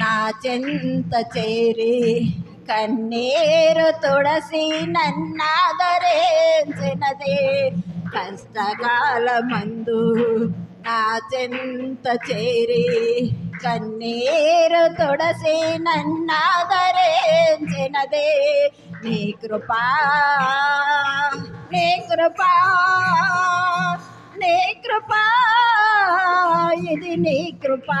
నా చెంత చేరి కన్నీరు తుడసి నన్నాదరేంచినది. కష్టకాలమందు నా చెంత చేరి కన్నీరు తుడసి నన్నాదరేంచినది. నీ కృపా నీ కృపా నీ కృపా ఇది నీ కృపా.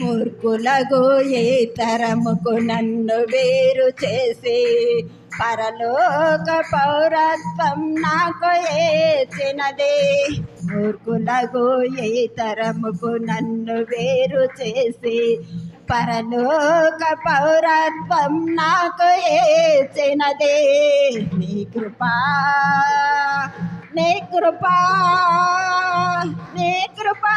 మూర్ఖులకు ఏ తరముకు నన్ను వేరు చేసి పరలోక పౌరత్వం నాకు ఏచినదే. మూర్ఖులకు ఏ తరముకు నన్ను వేరు చేసి పరలోక పౌరత్వం నాకు ఏచినదే. నీ కృపా నీ కృపా నీ కృపా.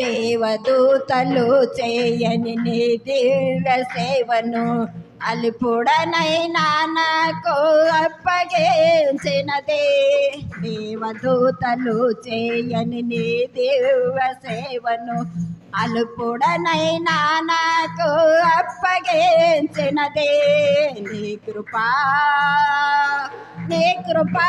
దేవదూతలు చేయని నీ దివ్య సేవను అల్పుడనైనా నాకు అప్పగించినదే. దేవదూతలు చేయని నీ దివ్య సేవను అల్పుడనైనా నాకు అప్పగించినదే. నీ కృపా నీ కృపా.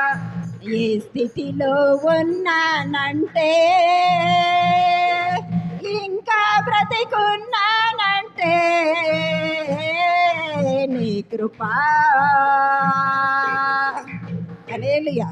ఏ స్థితిలో ఉన్నానంటే ఇంకా బ్రతికున్నానంటే నీ కృపా. అనేలుయా